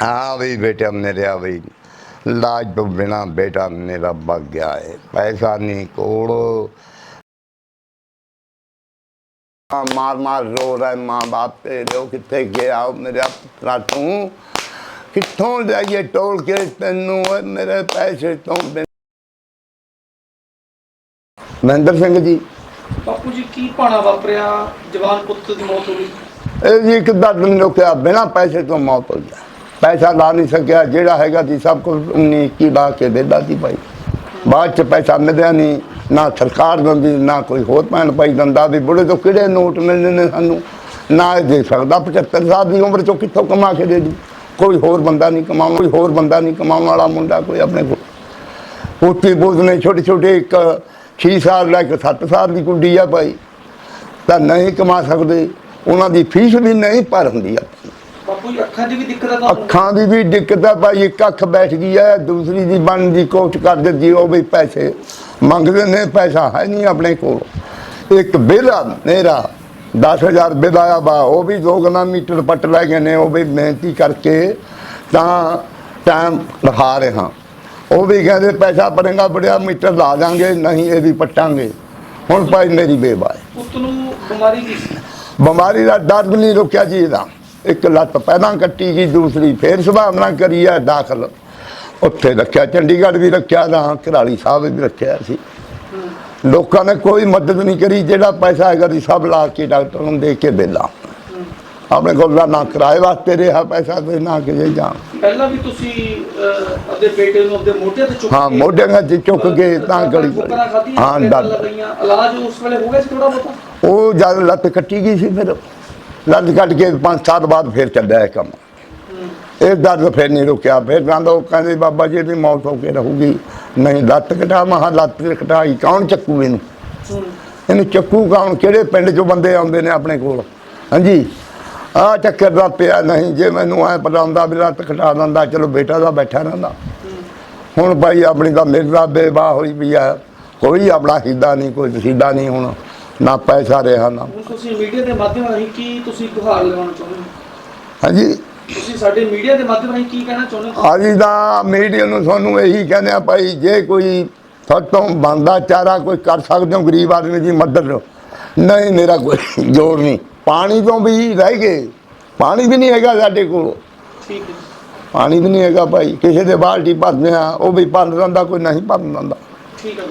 हाँ भाई बेटा मेरा भाई लाज तो बिना बेटा मेरा भग गया है पैसा नहीं कोड़ो हाँ, मार मार रो रहा है माँ बाप तेरे वो कितने गया हो मेरा पुत्रा तू कितों जाइए टोल के तेनू ਓਏ ਮੇਰੇ ਪੈਸੇ ਤੋਂ ਬਿਨ ਮਹਿੰਦਰ ਸਿੰਘ ਜੀ ਬਾਪੂ ਜੀ ਕੀ ਪਾਣਾ ਵਾਪਰਿਆ ਜਵਾਨ ਪੁੱਤ ਦੀ ਮੌਤ ਹੋ ਗਈ ਇਹ ਜੀ ਇੱਕ ਦਰਦ ਰੁਕਿਆ ਬਿਨਾ ਪੈਸੇ ਤੋਂ ਮੌਤ ਹੋ ਗਿਆ ਪੈਸਾ ਲਾ ਨਹੀਂ ਸਕਿਆ, ਜਿਹੜਾ ਹੈਗਾ ਸੀ ਸਭ ਕੁਝ ਉਨੀ ਕੀ ਲਾ ਕੇ ਦੇਦਾ ਸੀ ਭਾਈ। ਬਾਅਦ ਚ ਪੈਸਾ ਮਿਲਿਆ ਨਹੀਂ, ਨਾ ਸਰਕਾਰ ਦਿੰਦੀ, ਨਾ ਕੋਈ ਹੋਰ ਭੈਣ ਭਾਈ ਦਿੰਦਾ ਵੀ ਬੁੜੇ ਤੋਂ ਕਿਹੜੇ ਨੋਟ ਮਿਲਦੇ ਨੇ ਸਾਨੂੰ? ਨਾ ਇਹ ਦੇ ਸਕਦਾ 75 ਸਾਲ ਦੀ ਉਮਰ ਚੋਂ ਕਿੱਥੋਂ ਕਮਾ ਕੇ ਦੇ ਦੂ? ਕੋਈ ਹੋਰ ਬੰਦਾ ਨਹੀਂ ਕਮਾਉਣ, ਕੋਈ ਹੋਰ ਬੰਦਾ ਨਹੀਂ ਕਮਾਉਣ ਵਾਲਾ ਮੁੰਡਾ ਕੋਈ ਆਪਣੇ ਕੋਲ। ਪੋਤੀ ਪੋਤ ਨੇ ਛੋਟੇ ਛੋਟੇ ਇੱਕ 6 ਸਾਲ ਦਾ ਇੱਕ 7 ਸਾਲ ਦੀ ਕੁੜੀ ਆ ਭਾਈ। ਤਾਂ ਨਹੀਂ ਕਮਾ ਸਕਦੇ, ਉਹਨਾਂ ਦੀ ਫੀਸ ਵੀ ਨਹੀਂ ਭਰ ਹੁੰਦੀ ਆ। ਬਾਪੂ ਜੀ ਅੱਖਾਂ ਦੀ ਵੀ ਦਿੱਕਤ ਆ ਤੁਹਾਨੂੰ ਅੱਖਾਂ ਦੀ ਵੀ ਦਿੱਕਤ ਆ ਭਾਈ ਇੱਕ ਅੱਖ ਬੈਠ ਗਈ ਹੈ ਦੂਸਰੀ ਦੀ ਬਣਨ ਦੀ ਕੋਸ਼ਿਸ਼ ਕਰ ਦਿੱਤੀ ਉਹ ਵੀ ਪੈਸੇ ਮੰਗਦੇ ਨੇ ਪੈਸਾ ਹੈ ਨਹੀਂ ਆਪਣੇ ਕੋਲ। ਇੱਕ ਬਿੱਲ ਆ ਮੇਰਾ 10000 ਬਿੱਲ ਆਇਆ ਬਾ ਉਹ ਵੀ ਦੋ ਗਣਾ ਮੀਟਰ ਪੱਟ ਲੈ ਗਏ ਨੇ ਉਹ ਵੀ ਮਿਹਨਤੀ ਕਰਕੇ ਤਾਂ ਟਾਈਮ ਲਖਾ ਰਹੇ। ਹਾਂ ਉਹ ਵੀ ਕਹਿੰਦੇ ਪੈਸਾ ਪੜੇਗਾ ਬੜਿਆ ਮੀਟਰ ਲਾ ਦਾਂਗੇ ਨਹੀਂ ਇਹ ਵੀ ਪੱਟਾਂਗੇ। ਹੁਣ ਭਾਈ ਮੇਰੀ ਹੈ ਪੁੱਤ ਨੂੰ ਬਿਮਾਰੀ ਕੀ ਸੀ? ਬਿਮਾਰੀ ਦਾ ਦਰਦ ਨਹੀਂ ਰੁਕਿਆ ਜੀ ਇਹਦਾ। ਇੱਕ ਲੱਤ ਪਹਿਲਾਂ ਕੱਟੀ ਗਈ ਦੂਸਰੀ ਫੇਰ ਸੁਭਾਵਨਾ ਕਰੀ ਹੈ ਦਾਖਲ। ਉੱਥੇ ਰੱਖਿਆ ਚੰਡੀਗੜ੍ਹ ਵੀ ਰੱਖਿਆ ਨਾ ਘਰਾਲੀ ਸਾਹਿਬ ਵੀ ਰੱਖਿਆ ਸੀ। ਲੋਕਾਂ ਨੇ ਕੋਈ ਮਦਦ ਨਹੀਂ ਕਰੀ ਜਿਹੜਾ ਪੈਸਾ ਹੈਗਾ ਸੀ ਸਭ ਲਾ ਕੇ ਡਾਕਟਰ ਨੂੰ ਦੇ ਕੇ ਦੇਲਾ। ਆਪਣੇ ਕੋਲ ਨਾ- ਕਿਰਾਏ ਵਾਸਤੇ ਰਿਹਾ ਪੈਸਾ ਤੇ ਨਾ ਕਿ ਜਾਂ ਪਹਿਲਾਂ ਵੀ ਤੁਸੀਂ ਆਪਦੇ ਬੇਟੇ ਨੂੰ ਆਪਦੇ ਮੋਢੇ ਤੇ ਚੁੱਕ ਹਾਂ ਮੋਢਿਆਂ 'ਚ ਚੁੱਕ ਕੇ ਤਾਂ ਖਾਧੀਆਂ, ਹਾਂ ਇਲਾਜ ਉਸ ਵੇਲੇ ਹੋ ਗਿਆ ਸੀ ਥੋੜਾ ਬਹੁਤਾ? ਉਹ ਜਦ ਲੱਤ ਕੱਟੀ ਗਈ ਸੀ ਫਿਰ। ਲੱਤ ਕੱਟ ਕੇ ਪੰਜ ਸਾਲ ਬਾਅਦ ਫਿਰ ਚੱਲਿਆ ਇਹ ਕੰਮ। ਇਹ ਦਰਦ ਫਿਰ ਨਹੀਂ ਰੁਕਿਆ। ਫਿਰ ਕਹਿੰਦਾ ਉਹ ਕਹਿੰਦੇ, ਬਾਬਾ ਜੀ ਦੀ ਮੌਤ ਹੋ ਕੇ ਰਹੂਗੀ। ਨਹੀਂ, ਲੱਤ ਕਟਾ ਮਹਾ ਲੱਤ ਕਟਾਈ, ਕੌਣ ਚੱਕੂ ਇਹਨੂੰ? ਇਹਨੂੰ ਚੱਕੂ ਕੌਣ? ਕਿਹੜੇ ਪਿੰਡ ਚੋਂ ਬੰਦੇ ਆਉਂਦੇ ਨੇ ਆਪਣੇ ਕੋਲ? ਹਾਂਜੀ? ਆ ਚੱਕਰ ਦਾ ਪਿਆ ਨਹੀਂ, ਜੇ ਮੈਨੂੰ ਐ ਪਤਾ ਹੁੰਦਾ ਵੀ ਲੱਤ ਕਟਾ ਦਿੰਦਾ, ਚਲੋ ਬੇਟਾ ਦਾ ਬੈਠਾ ਰਹਿੰਦਾ। ਹੁਣ ਭਾਈ ਆਪਣੀ ਤਾਂ ਮਿਰਜ਼ਾ ਬੇਵਾ ਹੋਈ ਵੀ ਆ। ਕੋਈ ਆਪਣਾ ਹਿੱਦਾ ਨਹੀਂ, ਕੋਈ ਰਸੀਦਾ ਨਹੀਂ ਹੁਣ। ਨਾ ਪੈਸਾ ਰਿਹਾ ਨਾ। ਹੁਣ ਤੁਸੀਂ ਮੀਡੀਆ ਦੇ ਮਾਧਿਅਮ ਰਾਹੀਂ ਕੀ ਤੁਸੀਂ ਗੁਹਾਰ ਲਗਾਉਣਾ ਚਾਹੁੰਦੇ ਹੋ? ਹਾਂਜੀ। ਤੁਸੀਂ ਸਾਡੇ ਮੀਡੀਆ ਦੇ ਮਾਧਿਅਮ ਰਾਹੀਂ ਕੀ ਕਹਿਣਾ ਚਾਹੁੰਦੇ ਹੋ? ਅਸੀਂ ਤਾਂ ਮੀਡੀਆ ਨੂੰ ਤੁਹਾਨੂੰ ਇਹੀ ਕਹਿੰਦੇ ਆ ਭਾਈ ਜੇ ਕੋਈ ਤੁਹਾਤੋਂ ਬੰਦਾ ਚਾਰਾ ਕੋਈ ਕਰ ਸਕਦੇ ਹੋ ਗਰੀਬ ਆਦਮੀ ਦੀ ਮਦਦ ਨਹੀਂ ਮੇਰਾ ਕੋਈ ਜ਼ੋਰ ਨਹੀਂ। ਪਾਣੀ ਤੋਂ ਵੀ ਰਹਿ ਗਏ। ਪਾਣੀ ਵੀ ਨਹੀਂ ਹੈਗਾ ਸਾਡੇ ਕੋਲ। ਠੀਕ ਹੈ ਪਾਣੀ ਵੀ ਨਹੀਂ ਹੈਗਾ ਭਾਈ। ਕਿਸੇ ਦੇ ਬਾਲਟੀ ਭਰਦੇ ਆ ਉਹ ਵੀ ਭਰ ਦਿੰਦਾ ਕੋਈ ਨਹੀਂ ਭਰ ਦਿੰਦਾ। ਠੀਕ ਹੈ